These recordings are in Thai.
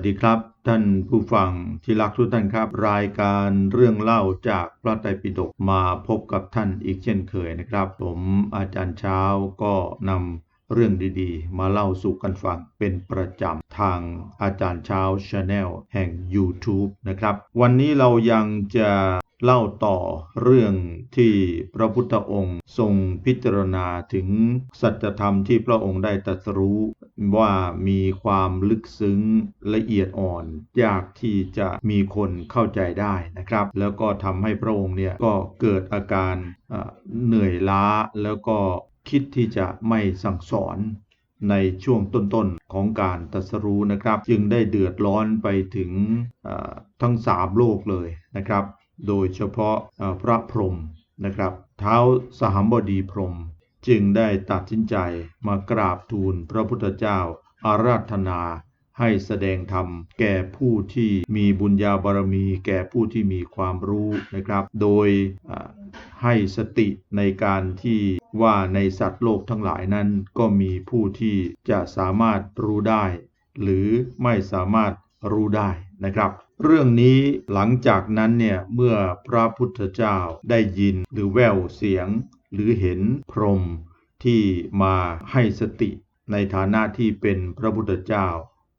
สวัสดีครับ ท่านผู้ฟังที่รักทุกท่านครับ รายการเรื่องเล่าจากพระไตรปิฎกมาพบกับท่านอีกเช่นเคยนะครับ ผมอาจารย์เช้าก็นำ เรื่องดีๆ มาเล่าสู่กันฟังเป็นประจำทางอาจารย์เช้าชาแนลแห่ง YouTube นะครับ วันนี้เรายังจะเล่าต่อเรื่องที่พระพุทธองค์ทรงพิจารณาถึงสัจธรรมที่พระองค์ได้ตรัสรู้ว่ามีความลึกซึ้งละเอียดอ่อนยากที่จะมีคนเข้าใจได้นะครับ แล้วก็ทำให้พระองค์เนี่ยก็เกิดอาการเอ่อเหนื่อยล้าแล้วก็ คิดที่จะไม่สั่งสอนในช่วงต้นๆของการตรัสรู้นะครับ จึงได้เดือดร้อนไปถึงทั้งสามโลกเลยนะครับ โดยเฉพาะพระพรหมนะครับเท้าสหัมบดีพรหมจึงได้ตัดสินใจมากราบทูลพระพุทธเจ้าอาราธนาให้แสดงธรรมแก่ผู้ที่มีบุญญาบารมี แก่ผู้ที่มีความรู้นะครับ โดยให้สติในการที่ ว่าในสัตว์โลกทั้งหลายนั้นก็มีผู้ที่จะสามารถรู้ได้ หรือไม่สามารถรู้ได้นะครับ เรื่องนี้หลังจากนั้นเนี่ยเมื่อพระพุทธเจ้าได้ยินหรือแววเสียง หรือเห็นพรหมที่มาให้สติในฐานะที่เป็นพระพุทธเจ้า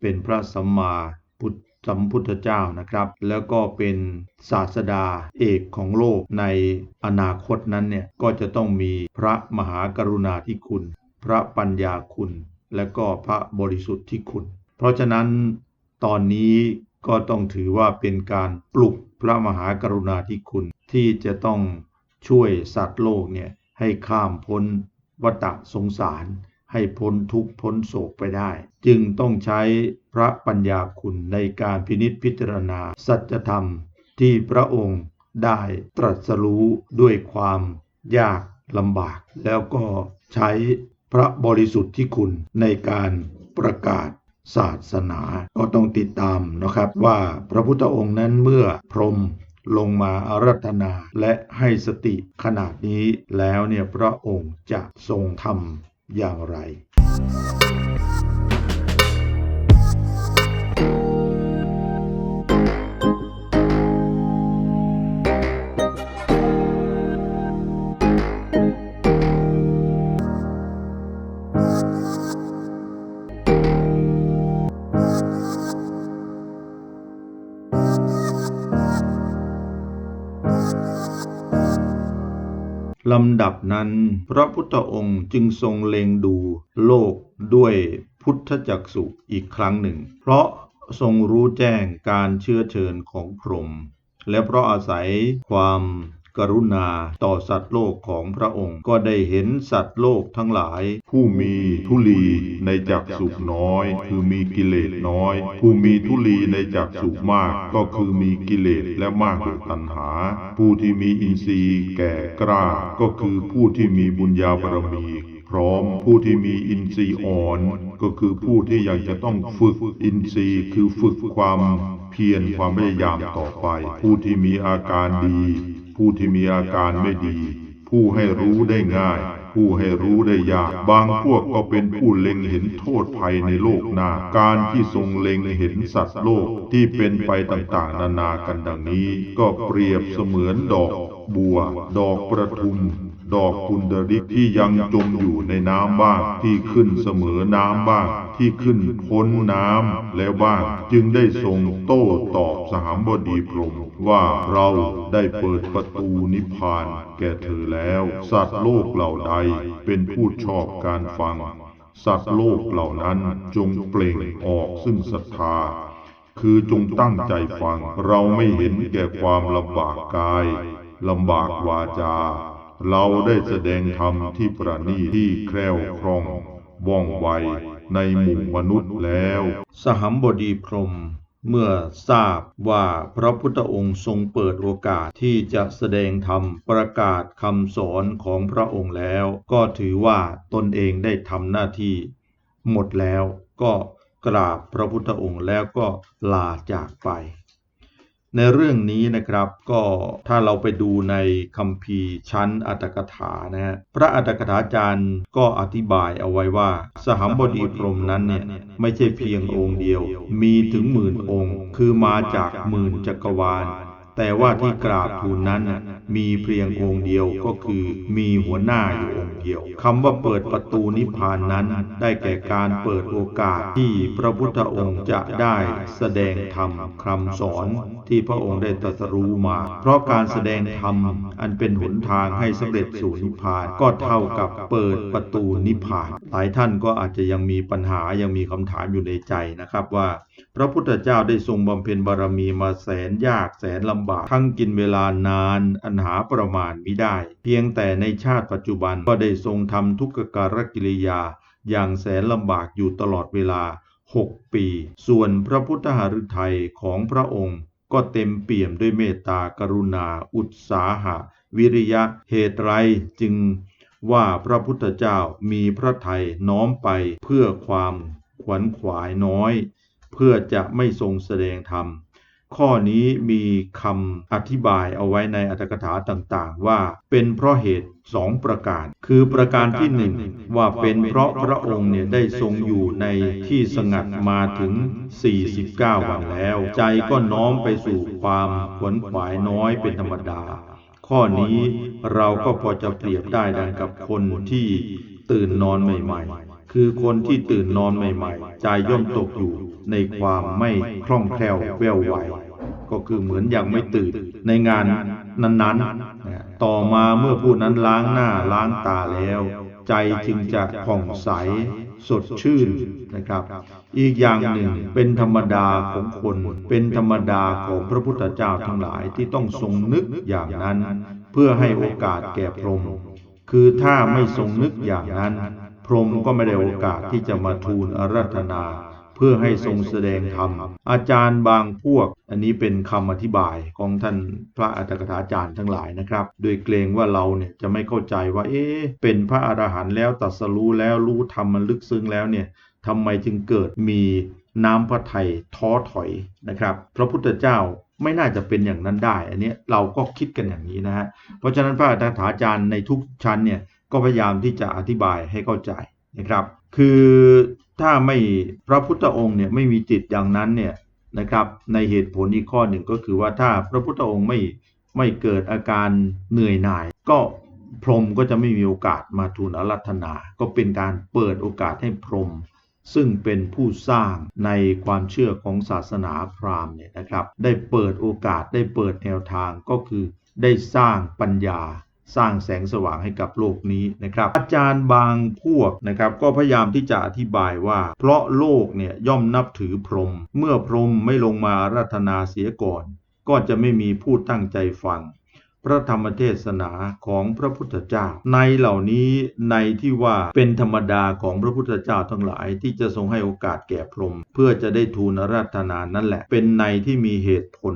เป็นพระสัมมาพุทธ สัมพุทธเจ้านะครับ แล้วก็เป็นศาสดาเอกของโลกในอนาคตนั้นเนี่ยก็จะต้องมีพระมหากรุณาธิคุณ พระปัญญาคุณ และก็พระบริสุทธิ์ที่คุณ เพราะฉะนั้นตอนนี้ก็ต้องถือว่าเป็นการปลุกพระมหากรุณาธิคุณที่จะต้องช่วยสัตว์โลกเนี่ยให้ข้ามพ้นวัฏสงสาร ให้พ้นทุกข์พ้นโศกไปได้ จึงต้องใช้พระปัญญาคุณในการพินิจพิจารณา สัจธรรมที่พระองค์ได้ตรัสรู้ด้วยความยากลำบาก แล้วก็ใช้พระบริสุทธิ์ที่คุณในการประกาศศาสนาก็ต้องติดตามนะครับว่าพระพุทธองค์นั้นเมื่อพรมลงมาอารัธนาและให้สติขนาดนี้แล้วเนี่ยพระองค์จะทรงทำ อย่างไร ลำดับนั้น พระพุทธองค์จึงทรงเล็งดูโลกด้วยพุทธจักสุอีกครั้งหนึ่ง เพราะทรงรู้แจ้งการเชื่อเชิญของพรหมและเพราะอาศัยความ กรุณาต่อสัตว์โลกของพระองค์ ก็ได้เห็นสัตว์โลกทั้งหลาย ผู้มีทุลีในจักสุน้อย คือมีกิเลสน้อย ผู้มีทุลีในจักสุมากก็คือมีกิเลสและมากโดยตัณหา ผู้ที่มีอินทรีย์แก่กล้าก็คือผู้ที่มีบุญญาบารมีพร้อมผู้ที่มีอินทรีย์อ่อน ก็คือผู้ที่ยังจะต้องฝึกอินทรีย์คือฝึกความเพียรความพยายามต่อไป ผู้ที่มีอาการดี ผู้ที่มีอาการไม่ดี ผู้ให้รู้ได้ง่าย ผู้ให้รู้ได้ยาก บางพวกก็เป็นผู้เล็งเห็นโทษภัยในโลกหน้า การที่ทรงเล็งเห็นสัตว์โลกที่เป็นไปต่างๆ นานากันดังนี้ ก็เปรียบเสมือนดอกบัว ดอกประทุม ดอกกุนดริกที่ยังจมอยู่ในน้ำบ้าง ที่ขึ้นเสมอน้ำบ้าง ที่ขึ้นพ้นน้ำแล้วบ้าง จึงได้ทรงโต้ตอบสหามบดีพรหมว่าเราได้เปิดประตูนิพพานแก่เธอแล้ว สัตว์โลกเหล่าใดเป็นผู้ชอบการฟัง สัตว์โลกเหล่านั้นจงเปล่งออกซึ่งศรัทธาคือจงตั้งใจฟัง เราไม่เห็นแก่ความลำบากกายลำบากวาจา เราได้แสดงธรรมที่ประณีตที่แคล่วคล่องว่องไวในหมู่มนุษย์แล้ว สหัมบดีพรหมเมื่อทราบว่าพระพุทธองค์ทรงเปิดโอกาสที่จะแสดงธรรมประกาศคำสอนของพระองค์แล้ว ก็ถือว่าตนเองได้ทำหน้าที่ หมดแล้วก็กราบพระพุทธองค์แล้วก็ลาจากไป ในเรื่องนี้นะครับก็ถ้าเราไปดูในคัมภีร์ชั้นอัตถกถานะฮะพระอัตถกถาจารย์ก็อธิบายเอาไว้ว่า สหัมบดีพรมนั้นเนี่ยไม่ใช่เพียงองค์เดียว มีถึงหมื่นองค์ คือมาจากหมื่นจักรวาล แต่ว่าที่กราบทูลนั้นมีเพียงองค์เดียวก็คือมีหัวหน้าอยู่องค์เดียวคำว่าเปิดประตูนิพพานนั้น ได้แก่การเปิดโอกาสที่พระพุทธองค์จะได้แสดงธรรมคำสอนที่พระองค์ได้ตรัสรู้มา เพราะการแสดงธรรมอันเป็นหนทางให้สำเร็จสู่นิพพานก็เท่ากับเปิดประตูนิพพาน หลายท่านก็อาจจะยังมีปัญหายังมีคำถามอยู่ในใจนะครับว่า พระพุทธเจ้าได้ทรงบำเพ็ญบารมีมาแสนยากแสนลำบาก ทั้งกินเวลานานอันหาประมาณมิได้ เพียงแต่ในชาติปัจจุบันก็ได้ทรงทำทุกขการกิริยา อย่างแสนลำบากอยู่ตลอดเวลา 6 ปี ส่วนพระพุทธหฤทัยของพระองค์ ก็เต็มเปี่ยมด้วยเมตตากรุณา อุตสาหะ วิริยะเหตุไรจึงว่าพระพุทธเจ้ามีพระทัยน้อมไปเพื่อความขวนขวายน้อย เพื่อจะไม่ทรงแสดงธรรม ข้อนี้มีคำอธิบายเอาไว้ในอัตถกถาต่างๆ ว่าเป็นเพราะเหตุสองประการ คือประการที่หนึ่งว่าเป็นเพราะพระองค์เนี่ยได้ทรงอยู่ในที่สงัดมาถึง 49 วันแล้ว ใจก็น้อมไปสู่ความขวนขวายน้อยเป็นธรรมดา ข้อนี้เราก็พอจะเปรียบได้ดังกับคนที่ตื่นนอนใหม่ ๆ คือคนที่ตื่นนอนใหม่ ๆ ใจย่อมตกอยู่ ในความไม่คล่องแคล่วแว่วไวก็คือเหมือนยังไม่ตื่นในงานนั้นๆนะต่อมาเมื่อผู้นั้นล้างหน้าล้างตาแล้ว ใจจึงจะผ่องใสสดชื่นนะครับ อีกอย่างหนึ่งเป็นธรรมดาของคน เป็นธรรมดาของพระพุทธเจ้าทั้งหลายที่ต้องทรงนึกอย่างนั้น เพื่อให้โอกาสแก่พรหมคือถ้าไม่ทรงนึกอย่างนั้น พรหมก็ไม่ได้โอกาสที่จะมาทูลอาราธนา พื่อให้ทรงแสดงธรรม อาจารย์บางพวก อันนี้เป็นคำอธิบายของท่านพระอัตถกถาจารย์ทั้งหลายนะครับ โดยเกรงว่าเราเนี่ยจะไม่เข้าใจว่า เอ๊ะ เป็นพระอรหันต์แล้วตรัสรู้แล้วรู้ธรรมมันลึกซึ้งแล้วเนี่ยทำไมจึงเกิดมีน้ำพระทัยท้อถอยนะครับ พระพุทธเจ้าไม่น่าจะเป็นอย่างนั้นได้ อันนี้เราก็คิดกันอย่างนี้นะฮะ เพราะฉะนั้นพระอัตถกถาจารย์ในทุกชั้นเนี่ยก็พยายามที่จะอธิบายให้เข้าใจนะครับ คือ ถ้าไม่พระพุทธองค์เนี่ยไม่มีจิตอย่างนั้นเนี่ยนะครับ ในเหตุผลอีกข้อหนึ่งก็คือว่าถ้าพระพุทธองค์ไม่ไม่เกิดอาการเหนื่อยหน่าย ก็พรหมก็จะไม่มีโอกาสมาทูลอารัธนา ก็เป็นการเปิดโอกาสให้พรหมซึ่งเป็นผู้สร้างในความเชื่อของศาสนาพราหมณ์เนี่ยนะครับ ได้เปิดโอกาสได้เปิดแนวทางก็คือได้สร้างปัญญา สร้างแสงสว่างให้กับโลกนี้นะครับ อาจารย์บางพวกนะครับก็พยายามที่จะอธิบายว่า เพราะโลกเนี่ยย่อมนับถือพรหมเมื่อพรหมไม่ลงมาอารัธนาเสียก่อน ก็จะไม่มีผู้ตั้งใจฟัง พระธรรมเทศนาของพระพุทธเจ้า ในเหล่านี้ในที่ว่าเป็นธรรมดาของพระพุทธเจ้าทั้งหลายที่จะทรงให้โอกาสแก่พรหมเพื่อจะได้ทูลราธนานั่นแหละ เป็นในที่มีเหตุผล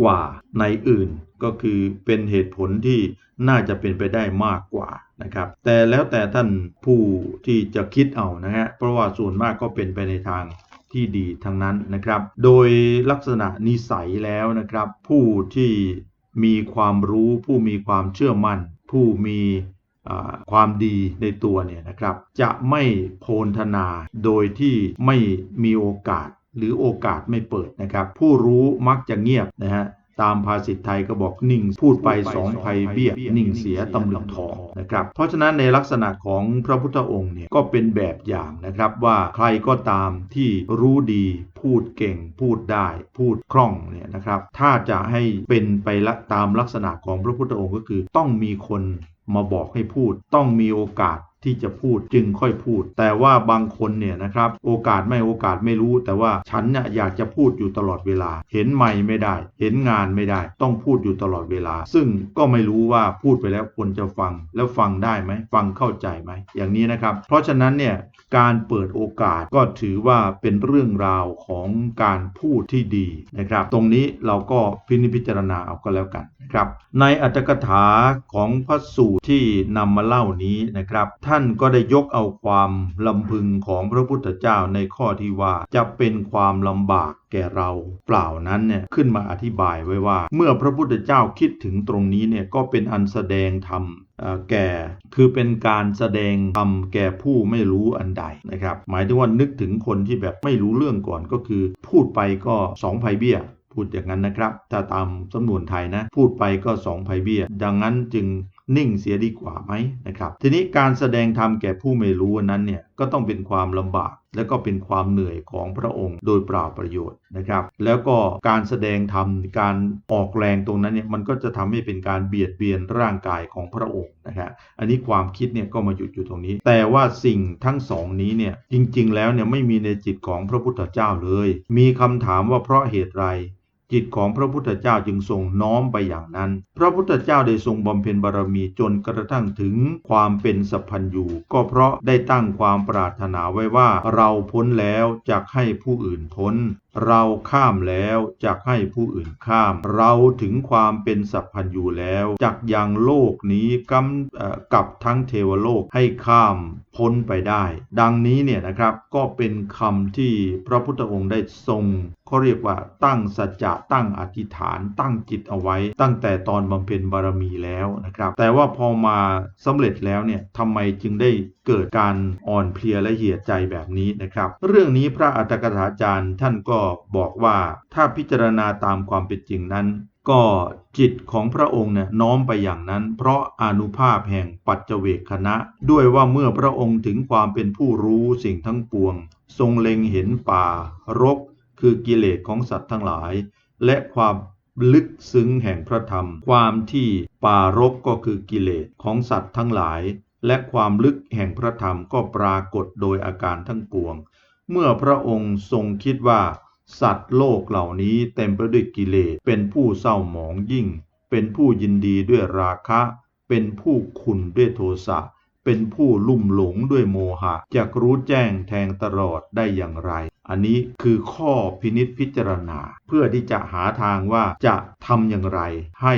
กว่าในอื่น ก็คือเป็นเหตุผลที่น่าจะเป็นไปได้มากกว่านะครับ แต่แล้วแต่ท่านผู้ที่จะคิดเอานะฮะเพราะว่าส่วนมากก็เป็นไปในทางที่ดีทั้งนั้นนะครับ โดยลักษณะนิสัยแล้วนะครับ ผู้ที่มีความรู้ผู้มีความเชื่อมั่น ผู้มีความดีในตัวเนี่ยนะครับ จะไม่โพลธนาโดยที่ไม่มีโอกาส หรือโอกาสไม่เปิดนะครับ ผู้รู้มักจะเงียบนะฮะตามภาษิตไทยก็บอกนิ่งพูดไปสองภัยเบี้ย นิ่งเสียตำลึงทองนะครับ เพราะฉะนั้นในลักษณะของพระพุทธองค์เนี่ยก็เป็นแบบอย่างนะครับว่าใครก็ตามที่รู้ดีพูดเก่งพูดได้ พูดคล่องเนี่ยนะครับ ถ้าจะให้เป็นไปละตามลักษณะของพระพุทธองค์ก็คือ ต้องมีคนมาบอกให้พูด ต้องมีโอกาส ที่จะพูดจึงค่อยพูด แต่ว่าบางคนเนี่ยนะครับโอกาสไม่โอกาสไม่รู้ แต่ว่าฉันเนี่ยอยากจะพูดอยู่ตลอดเวลา เห็นไม่ไม่ได้ เห็นงานไม่ได้ ต้องพูดอยู่ตลอดเวลา ซึ่งก็ไม่รู้ว่าพูดไปแล้วคนจะฟังแล้วฟังได้ไหมฟังเข้าใจไหมอย่างนี้นะครับ เพราะฉะนั้นเนี่ยการเปิดโอกาสก็ถือว่าเป็นเรื่องราวของการพูดที่ดีนะครับ ตรงนี้เราก็พินิจพิจารณาเอาก็แล้วกันนะครับในอัตถกถาของพระสูตรที่นำมาเล่านี้นะครับท่านานก็ได้ยกเอาความลำพึงของพระพุทธเจ้าในข้อที่ว่าจะเป็นความลำบากแก่เราเปล่านั้นเนี่ยขึ้นมาอธิบายไว้ว่า เมื่อพระพุทธเจ้าคิดถึงตรงนี้เนี่ยก็เป็นอันแสดงธรรมแก่คือเป็นการแสดงธรรมแก่ผู้ไม่รู้อันใดนะครับ หมายถึงว่านึกถึงคนที่แบบไม่รู้เรื่องก่อนก็คือ พูดไปก็สองไพเบี้ยพูดอย่างนั้นนะครับ ถ้าตามสำนวนไทยนะ พูดไปก็สองไพเบี้ย ดังนั้นจึง นิ่งเสียดีกว่าไหมนะครับ ทีนี้การแสดงธรรมแก่ผู้ไม่รู้นั้นเนี่ยก็ต้องเป็นความลำบาก และก็เป็นความเหนื่อยของพระองค์โดยเปล่าประโยชน์นะครับ แล้วก็การแสดงธรรมการออกแรงตรงนั้นเนี่ยมันก็จะทำให้เป็นการเบียดเบียนร่างกายของพระองค์นะครับอันนี้ความคิดเนี่ยก็มาหยุดอยู่ตรงนี้ แต่ว่าสิ่งทั้งสองนี้เนี่ยจริงๆ แล้วเนี่ยไม่มีในจิตของพระพุทธเจ้าเลย มีคำถามว่าเพราะเหตุไร จิตของพระพุทธเจ้าจึงทรงน้อมไปอย่างนั้น พระพุทธเจ้าได้ทรงบำเพ็ญบารมีจนกระทั่งถึงความเป็นสัพพัญญูก็เพราะได้ตั้งความปรารถนาไว้ว่าเราพ้นแล้วจะให้ผู้อื่นพ้นเราข้ามแล้วจะให้ผู้อื่นข้าม เราถึงความเป็นสัพพัญญูแล้วจักยังโลกนี้กำกับทั้งเทวโลกให้ข้ามพ้นไปได้ ดังนี้เนี่ยนะครับก็เป็นคำที่พระพุทธองค์ได้ทรงเขาเรียกว่าตั้งสัจจะตั้งอธิษฐาน ตั้งจิตเอาไว้ ตั้งแต่ตอนบำเพ็ญบารมีแล้วนะครับ แต่ว่าพอมาสำเร็จแล้วเนี่ยทำไมจึงได้ เกิดการอ่อนเพลียและเหี่ยใจแบบนี้นะครับ เรื่องนี้พระอัตถกถาจารย์ท่านก็บอกว่าถ้าพิจารณาตามความเป็นจริงนั้นก็จิตของพระองค์เนี่ยน้อมไปอย่างนั้น เพราะอนุภาพแห่งปัจเจเวกคณะ ด้วยว่าเมื่อพระองค์ถึงความเป็นผู้รู้สิ่งทั้งปวง ทรงเล็งเห็นป่ารก คือกิเลสของสัตว์ทั้งหลาย และความลึกซึ้งแห่งพระธรรม ความที่ป่ารกก็คือกิเลสของสัตว์ทั้งหลาย และความลึกแห่งพระธรรมก็ปรากฏโดยอาการทั้งปวง เมื่อพระองค์ทรงคิดว่า สัตว์โลกเหล่านี้เต็มไปด้วยกิเลสเป็นผู้เศร้าหมองยิ่ง เป็นผู้ยินดีด้วยราคะ เป็นผู้ขุนด้วยโทสะเป็นผู้ลุ่มหลงด้วยโมหะจะรู้แจ้งแทงตลอดได้อย่างไร อันนี้คือข้อพินิษพิจารณา เพื่อที่จะหาทางว่าจะทำอย่างไร ให้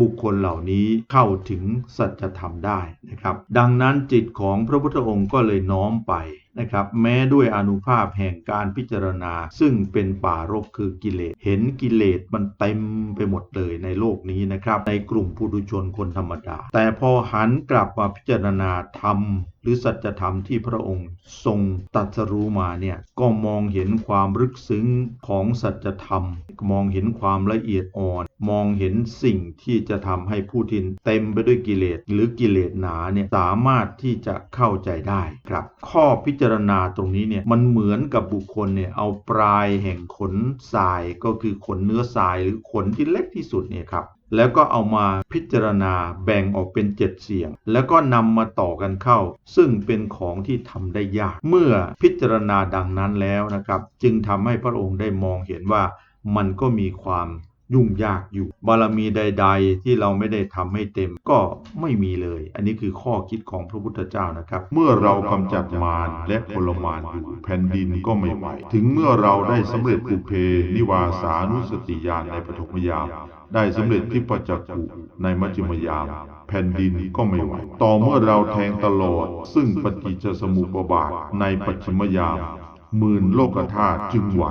บุคคลเหล่านี้เข้าถึงสัจธรรมได้นะครับ ดังนั้นจิตของพระพุทธองค์ก็เลยน้อมไป นะครับแม้ด้วยอนุภาพแห่งการพิจารณา ซึ่งเป็นป่ารกคือกิเลส เห็นกิเลสมันเต็มไปหมดเลยในโลกนี้นะครับ ในกลุ่มปุถุชนคนธรรมดา แต่พอหันกลับมาพิจารณาธรรม หรือสัจธรรมที่พระองค์ทรงตรัสรู้มาเนี่ยก็มองเห็นความลึกซึ้งของสัจธรรม มองเห็นความละเอียดอ่อนมองเห็นสิ่งที่จะทำให้ผู้ที่เต็มไปด้วยกิเลสหรือกิเลสหนาเนี่ยสามารถที่จะเข้าใจได้ครับ ข้อพิจารณาตรงนี้เนี่ยมันเหมือนกับบุคคลเนี่ยเอาปลายแห่งขนทรายก็คือขนเนื้อทรายหรือขนที่เล็กที่สุดเนี่ยครับแล้วก็เอามาพิจารณาแบ่งออกเป็นเจ็ดเสียง แล้วก็นำมาต่อกันเข้า ซึ่งเป็นของที่ทำได้ยาก เมื่อพิจารณาดังนั้นแล้วนะครับ จึงทำให้พระองค์ได้มองเห็นว่ามันก็มีความ ยุ่งยากอยู่ บารมีใด ๆ ที่เราไม่ได้ทำให้เต็มก็ไม่มีเลย อันนี้คือข้อคิดของพระพุทธเจ้านะครับ เมื่อเรากำจัดมารและพลมารอยู่แผ่นดินก็ไม่ไหวถึงเมื่อเราได้สำเร็จปุเพ นิวาสานุสติญาณในปฐมยามได้สำเร็จทิพจักุในมัจจิมยาม แผ่นดินก็ไม่ไหว ต่อเมื่อเราแทงตลอด ซึ่งปฏิจจสมุปบาทในปัจฉิมยามหมื่นโลกธาตุจึงไหว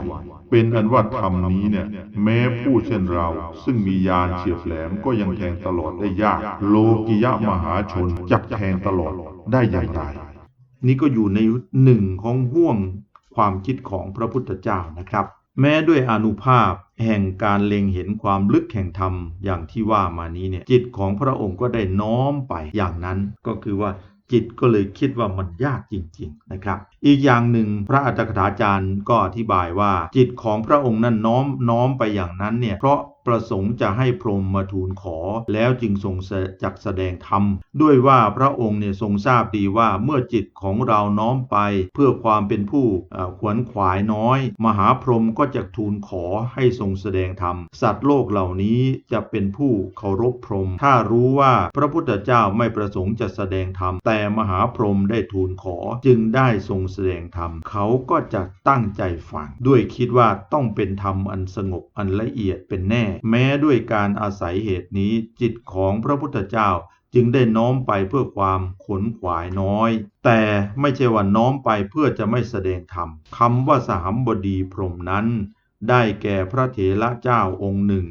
เป็นอันว่าธรรมนี้เนี่ย แม้ผู้เช่นเรา ซึ่งมียานเฉียบแหลมก็ยังแทงตลอดได้ยาก โลกิยะมหาชนจักแทงตลอดได้อย่างไรนี่ก็อยู่ในหนึ่งของห่วงความคิดของพระพุทธเจ้านะครับ แม้ด้วยอนุภาพแห่งการเล็งเห็นความลึกแห่งธรรมอย่างที่ว่ามานี้เนี่ยจิตของพระองค์ก็ได้น้อมไปอย่างนั้นก็คือว่า จิตก็เลยคิดว่ามันยากจริงๆนะครับ อีกอย่างหนึ่งพระอัตถกถาจารย์ก็อธิบายว่าจิตของพระองค์นั้นน้อมน้อมไปอย่างนั้นเนี่ยเพราะ ประสงค์จะให้พรหมมาทูลขอ แล้วจึงทรงจักแสดงธรรม ด้วยว่าพระองค์เนี่ยทรงทราบดีว่าเมื่อจิตของเราน้อมไป เพื่อความเป็นผู้ขวนขวายน้อย มหาพรหมก็จะทูลขอให้ทรงแสดงธรรม สัตว์โลกเหล่านี้จะเป็นผู้เคารพพรหมถ้ารู้ว่าพระพุทธเจ้าไม่ประสงค์จะแสดงธรรม แต่มหาพรหมได้ทูลขอจึงได้ทรงแสดงธรรม เขาก็จะตั้งใจฟังด้วยคิดว่าต้องเป็นธรรมอันสงบอันละเอียดเป็นแน่แม้ด้วยการอาศัยเหตุนี้จิตของพระพุทธเจ้าจึงได้น้อมไปเพื่อความขนขวายน้อย แต่ไม่ใช่ว่าน้อมไปเพื่อจะไม่แสดงธรรมคำว่าสหัมบดีพรมนั้น ได้แก่พระเถระเจ้าองค์หนึ่ง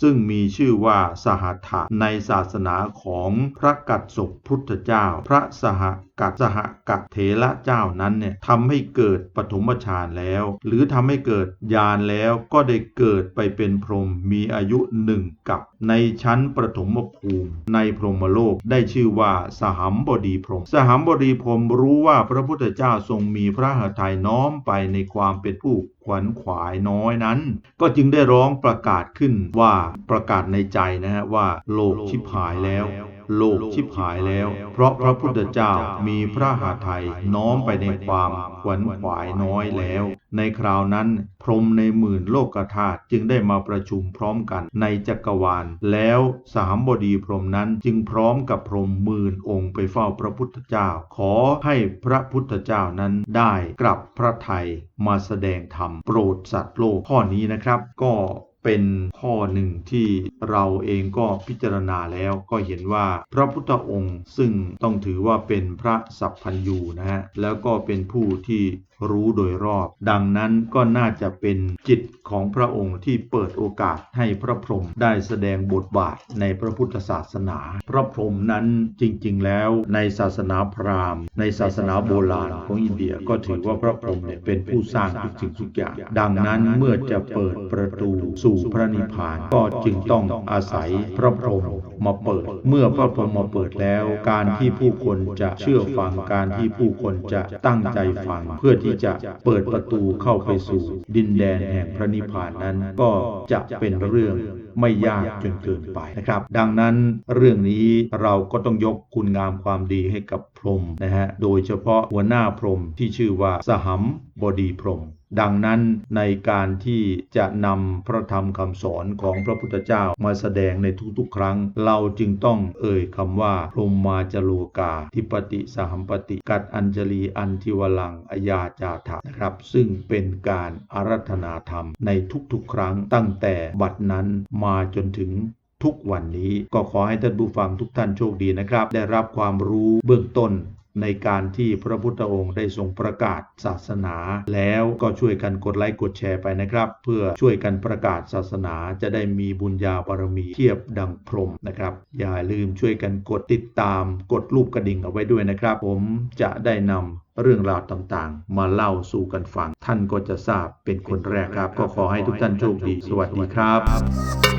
ซึ่งมีชื่อว่าสหัตถะในศาสนาของพระกัสสปพุทธเจ้า พระสห กัสสหกัเถระเจ้านั้นเนี่ยทำให้เกิดปฐมฌานแล้ว หรือทำให้เกิดญาณแล้วก็ได้เกิดไปเป็นพรหมมีอายุหนึ่งกับ ในชั้นปฐมภูมิ ในพรหมโลกได้ชื่อว่าสหัมบดีพรหมสหัมบดีพรหมรู้ว่าพระพุทธเจ้าทรงมีพระหทัยน้อมไปในความเป็นผู้ขวัญขวายน้อยนั้น ก็จึงได้ร้องประกาศขึ้นว่าประกาศในใจนะฮะว่าโลกชิบหายแล้ว โลกชิบหายแล้ว เพราะพระพุทธเจ้ามีพระหาไทยน้อมไปในความขวัญขวายน้อยแล้ว ในคราวนั้น พรหมในหมื่นโลกธาตุจึงได้มาประชุมพร้อมกันในจักรวาล แล้วสามบดีพรหมนั้นจึงพร้อมกับพรหมหมื่นองค์ไปเฝ้าพระพุทธเจ้า ขอให้พระพุทธเจ้านั้นได้กลับพระไทยมาแสดงธรรมโปรดสัตว์โลกข้อนี้นะครับ ก็ เป็นข้อหนึ่งที่เราเองก็พิจารณาแล้วก็เห็นว่าพระพุทธองค์ซึ่งต้องถือว่าเป็นพระสัพพัญญูนะฮะแล้วก็เป็นผู้ที่ รู้โดยรอบ ดังนั้นก็น่าจะเป็นจิตของพระองค์ที่เปิดโอกาสให้พระพรหมได้แสดงบทบาทในพระพุทธศาสนา พระพรหมนั้นจริง ๆ แล้วในศาสนาพราหมณ์ ในศาสนาโบราณของอินเดียก็ถือว่าพระพรหมเนี่ยเป็นผู้สร้างทุกสิ่งทุกอย่างดังนั้นเมื่อจะเปิดประตูสู่พระนิพพานก็จึงต้องอาศัยพระพรหมมาเปิด เมื่อพระพรหมมาเปิดแล้ว การที่ผู้คนจะเชื่อฟังการที่ผู้คนจะตั้งใจฟัง เพื่อที่จะเปิดประตูเข้าไปสู่ดินแดนแห่งพระนิพพานนั้น ก็จะเป็นเรื่องไม่ยากจนเกินไปนะครับ ดังนั้นเรื่องนี้เราก็ต้องยกคุณงามความดีให้กับพรหมนะฮะโดยเฉพาะหัวหน้าพรหมที่ชื่อว่าสหัมบดีพรหม ดังนั้นในการที่จะนำพระธรรมคำสอนของพระพุทธเจ้ามาแสดงในทุกๆ ครั้ง เราจึงต้องเอ่ยคำว่าพรมมาจโลกา ทิปติสหัมปติ กัดอัญจลีอันทิวลังอายาจาถะนะครับ ซึ่งเป็นการอารัธนาธรรมในทุกๆ ครั้งตั้งแต่บัดนั้นมาจนถึงทุกวันนี้ก็ขอให้ท่านผู้ฟังทุกท่านโชคดีนะครับ ได้รับความรู้เบื้องต้น ในการที่พระพุทธองค์ได้ทรงประกาศศาสนา แล้วก็ช่วยกันกดไลค์กดแชร์ไปนะครับ เพื่อช่วยกันประกาศศาสนาจะได้มีบุญญาบารมีเทียบดังพรหมนะครับ อย่าลืมช่วยกันกดติดตามกดรูปกระดิ่งเอาไว้ด้วยนะครับ ผมจะได้นำเรื่องราวต่างๆ มาเล่าสู่กันฟัง ท่านก็จะทราบเป็นคนแรกครับ ก็ขอให้ทุกท่านโชคดี สวัสดีครับ